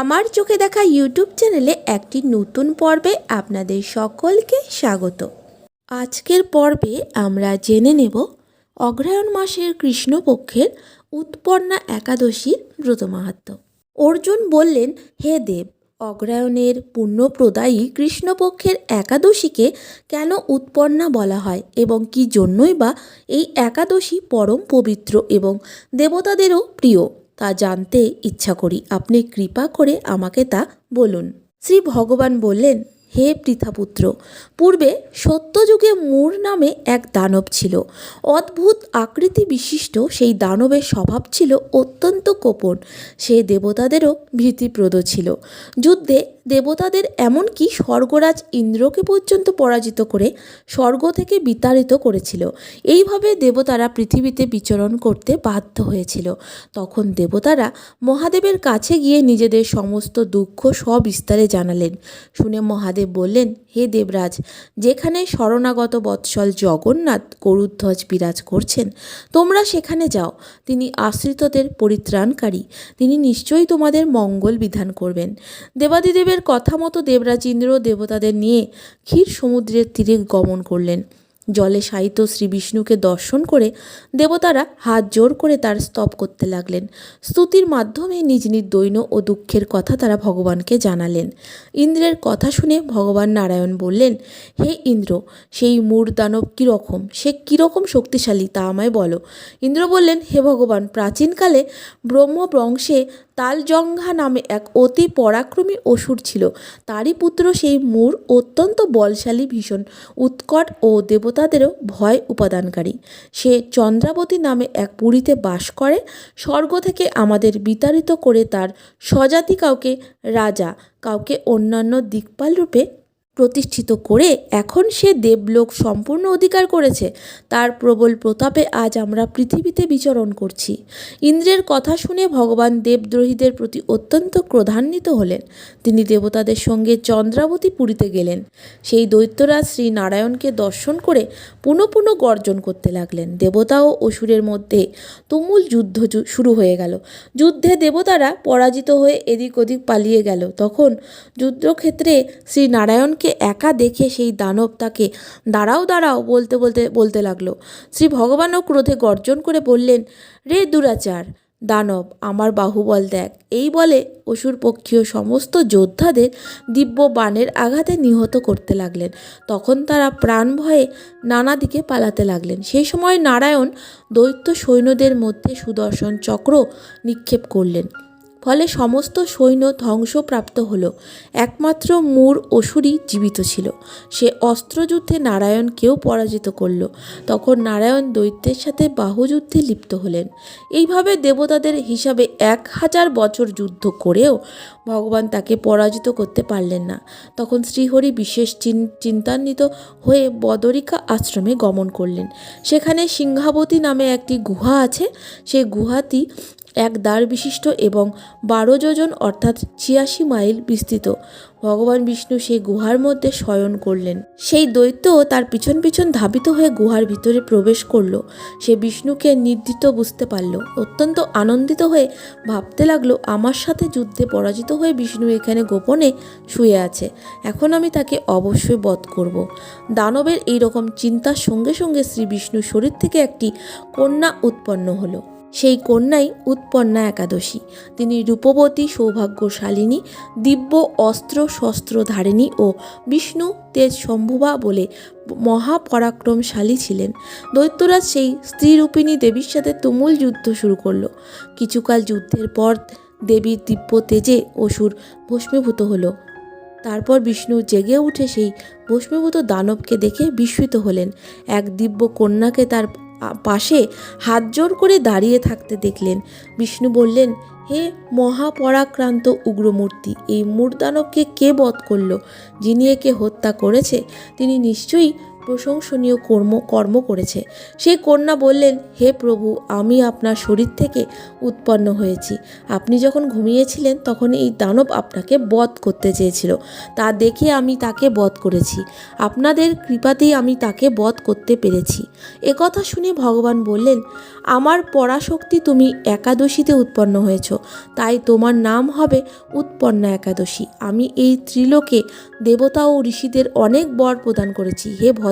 আমার চোখে দেখা ইউটিউব চ্যানেলে একটি নতুন পর্বে আপনাদের সকলকে স্বাগত। আজকের পর্বে আমরা জেনে নেব অগ্রহায়ণ মাসের কৃষ্ণপক্ষের উৎপন্না একাদশীর ব্রত মাহাত্ম। অর্জুন বললেন, হে দেব, অগ্রহায়ণের পুণ্যপ্রদায়ী কৃষ্ণপক্ষের একাদশীকে কেন উৎপন্না বলা হয় এবং কি জন্যই বা এই একাদশী পরম পবিত্র এবং দেবতাদেরও প্রিয়? তা জানতে ইচ্ছা করি। আপনি কৃপা করে আমাকে তা বলুন। শ্রী ভগবান বললেন, হে পৃথাপুত্র, পূর্বে সত্যযুগে মূর নামে এক দানব ছিল। অদ্ভুত আকৃতি বিশিষ্ট সেই দানবের স্বভাব ছিল অত্যন্ত কোপন। সে দেবতাদেরও ভীতিপ্রদ ছিল। যুদ্ধে দেবতাদের এমনকি স্বর্গরাজ ইন্দ্রকে পর্যন্ত পরাজিত করে স্বর্গ থেকে বিতাড়িত করেছিল। এইভাবে দেবতারা পৃথিবীতে বিচরণ করতে বাধ্য হয়েছিল। তখন দেবতারা মহাদেবের কাছে গিয়ে নিজেদের সমস্ত দুঃখ সবিস্তারে জানালেন। শুনে মহাদেব বললেন, হে দেবরাজ, যেখানে শরণাগত বৎসল জগন্নাথ গরুধ্বজ বিরাজ করছেন, তোমরা সেখানে যাও। তিনি আশ্রিতদের পরিত্রাণকারী। তিনি নিশ্চয়ই তোমাদের মঙ্গল বিধান করবেন। দেবাদিদেবের কথা মতো দেবরাজ ইন্দ্র দেবতাদের নিয়ে ক্ষীর সমুদ্রের তীরে গমন করলেন। জলে শায়িত শ্রী বিষ্ণুকে দর্শন করে দেবতারা হাত জোর করে তার স্তব করতে লাগলেন। স্তুতির মাধ্যমে নিজ নিজ দৈন্য ও দুঃখের কথা তারা ভগবানকে জানালেন। ইন্দ্রের কথা শুনে ভগবান নারায়ণ বললেন, হে ইন্দ্র, সেই মূর দানব কীরকম? সে কীরকম শক্তিশালী তা আমায় বলো। ইন্দ্র বললেন, হে ভগবান, প্রাচীনকালে ব্রহ্মবংশে তালজঙ্ঘা নামে এক অতি পরাক্রমী অসুর ছিল। তারই পুত্র সেই মূর অত্যন্ত বলশালী, ভীষণ উৎকট ও দেবতাদেরও ভয় উপাদানকারী। সে চন্দ্রাবতী নামে এক পুরীতে বাস করে। স্বর্গ থেকে আমাদের বিতাড়িত করে তার স্বজাতি কাউকে রাজা, কাউকে অন্যান্য দিকপাল রূপে প্রতিষ্ঠিত করে এখন সে দেবলোক সম্পূর্ণ অধিকার করেছে। তার প্রবল প্রতাপে আজ আমরা পৃথিবীতে বিচরণ করছি। ইন্দ্রের কথা শুনে ভগবান দেবদ্রোহীদের প্রতি অত্যন্ত ক্রোধান্বিত হলেন। তিনি দেবতাদের সঙ্গে চন্দ্রাবতী পুরীতে গেলেন। সেই দৈত্যরাজ শ্রী নারায়ণকে দর্শন করে পুনঃ পুনঃ গর্জন করতে লাগলেন। দেবতা ও অসুরের মধ্যে তুমুল যুদ্ধ শুরু হয়ে গেল। যুদ্ধে দেবতারা পরাজিত হয়ে এদিক ওদিক পালিয়ে গেল। তখন যুদ্ধক্ষেত্রে শ্রী নারায়ণকে একা দেখে সেই দানব তাকে দাঁড়াও দাঁড়াও বলতে বলতে বলতে লাগল। শ্রী ভগবানও ক্রোধে গর্জন করে বললেন, রে দুরাচার, দানব, আমার বাহুবল দেখ। এই বলে অসুর পক্ষীয় সমস্ত যোদ্ধাদের দিব্য বাণের আঘাতে নিহত করতে লাগলেন। তখন তারা প্রাণ ভয়ে নানা দিকে পালাতে লাগলেন। সেই সময় নারায়ণ দৈত্য সৈন্যদের মধ্যে সুদর্শন চক্র নিক্ষেপ করলেন। ফলে সমস্ত সৈন্য ধ্বংসপ্রাপ্ত হলো। একমাত্র মূর অসুরই জীবিত ছিল। সে অস্ত্রযুদ্ধে নারায়ণকেও পরাজিত করল। তখন নারায়ণ দৈত্যের সাথে বাহুযুদ্ধে লিপ্ত হলেন। এইভাবে দেবতাদের হিসাবে এক হাজার বছর যুদ্ধ করেও ভগবান তাকে পরাজিত করতে পারলেন না। তখন শ্রীহরি বিশেষ চিন- চিন্তান্বিত হয়ে বদরিকা আশ্রমে গমন করলেন। সেখানে সিংহাবতী নামে একটি গুহা আছে। সেই গুহাটি এক দ্বার বিশিষ্ট এবং বারো যোজন, অর্থাৎ ছিয়াশি মাইল বিস্তৃত। ভগবান বিষ্ণু সেই গুহার মধ্যে শয়ন করলেন। সেই দৈত্য তার পিছন পিছন ধাবিত হয়ে গুহার ভিতরে প্রবেশ করল। সে বিষ্ণুকে নির্দিত বুঝতে পারল। অত্যন্ত আনন্দিত হয়ে ভাবতে লাগল, আমার সাথে যুদ্ধে পরাজিত হয়ে বিষ্ণু এখানে গোপনে শুয়ে আছে। এখন আমি তাকে অবশ্যই বধ করব। দানবের এই রকম চিন্তার সঙ্গে সঙ্গে শ্রী বিষ্ণুর শরীর থেকে একটি কন্যা উৎপন্ন হলো। সেই কন্যাই উৎপন্না একাদশী। তিনি রূপবতী, সৌভাগ্যশালিনী, দিব্য, অস্ত্র শস্ত্র ধারিণী ও বিষ্ণু তেজ শম্ভুবা বলে মহাপরাক্রমশালী ছিলেন। দৈত্যরাজ সেই স্ত্রীরূপিণী দেবীর সাথে তুমুল যুদ্ধ শুরু করল। কিছুকাল যুদ্ধের পর দেবীর দিব্য তেজে অসুর ভস্মীভূত হলো। তারপর বিষ্ণু জেগে উঠে সেই ভস্মীভূত দানবকে দেখে বিস্মিত হলেন। এক দিব্য কন্যাকে তার পাশে হাত জোর করে দাঁড়িয়ে থাকতে দেখলেন। বিষ্ণু বললেন, হে মহাপরাক্রান্ত উগ্রমূর্তি, এই মূর্দানবকে কে বধ করল? যিনি একে হত্যা করেছে, তিনি নিশ্চয়ই প্রশংসনীয় কর্ম কর্ম করেছে। সেই কন্যা বললেন, হে প্রভু, আমি আপনার শরীর থেকে উৎপন্ন হয়েছি। আপনি যখন ঘুমিয়েছিলেন, তখন এই দানব আপনাকে বধ করতে চেয়েছিল। তা দেখে আমি তাকে বধ করেছি। আপনাদের কৃপাতেই আমি তাকে বধ করতে পেরেছি। একথা শুনে ভগবান বললেন, আমার পরাশক্তি তুমি একাদশীতে উৎপন্ন হয়েছ। তাই তোমার নাম হবে উৎপন্না একাদশী। আমি এই ত্রিলোকে দেবতা ও ঋষিদের অনেক বর প্রদান করেছি। হে ভদ্রে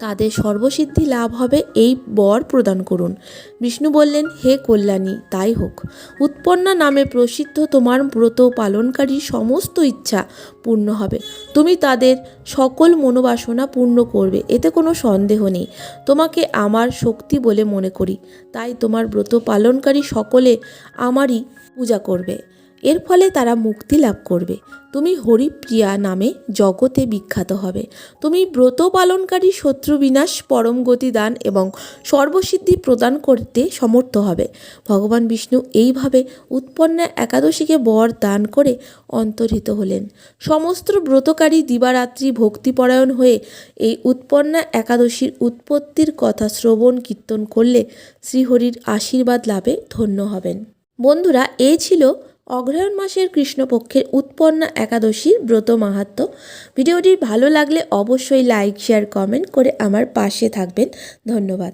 তাদের সর্বসিদ্ধি লাভ হবে এই বর প্রদান করুন। বিষ্ণু বললেন, হে কল্যাণী, তাই হোক। উৎপন্না নামে প্রসিদ্ধ তোমার ব্রত পালনকারী সমস্ত ইচ্ছা পূর্ণ হবে। তুমি তাদের সকল মনোবাসনা পূর্ণ করবে, এতে কোনো সন্দেহ নেই। তোমাকে আমার শক্তি বলে মনে করি। তাই তোমার ব্রত পালনকারী সকলে আমারই পূজা করবে। এর ফলে তারা মুক্তি লাভ করবে। তুমি হরিপ্রিয়া নামে জগতে বিখ্যাত হবে। তুমি ব্রত পালনকারী শত্রু বিনাশ, পরম গতি দান এবং সর্বসিদ্ধি প্রদান করতে সমর্থ হবে। ভগবান বিষ্ণু এইভাবে উৎপন্ন একাদশীকে বর দান করে অন্তর্হিত হলেন। সমস্ত ব্রতকারী দিবারাত্রি ভক্তিপরায়ণ হয়ে এই উৎপন্না একাদশীর উৎপত্তির কথা শ্রবণ কীর্তন করলে শ্রীহরির আশীর্বাদ লাভে ধন্য হবেন। বন্ধুরা এই ছিল অগ্রহায়ণ মাসের কৃষ্ণপক্ষের উৎপন্না একাদশীর ব্রত মাহাত্ম। ভিডিওটি ভালো লাগলে অবশ্যই লাইক, শেয়ার, কমেন্ট করে আমার পাশে থাকবেন। ধন্যবাদ।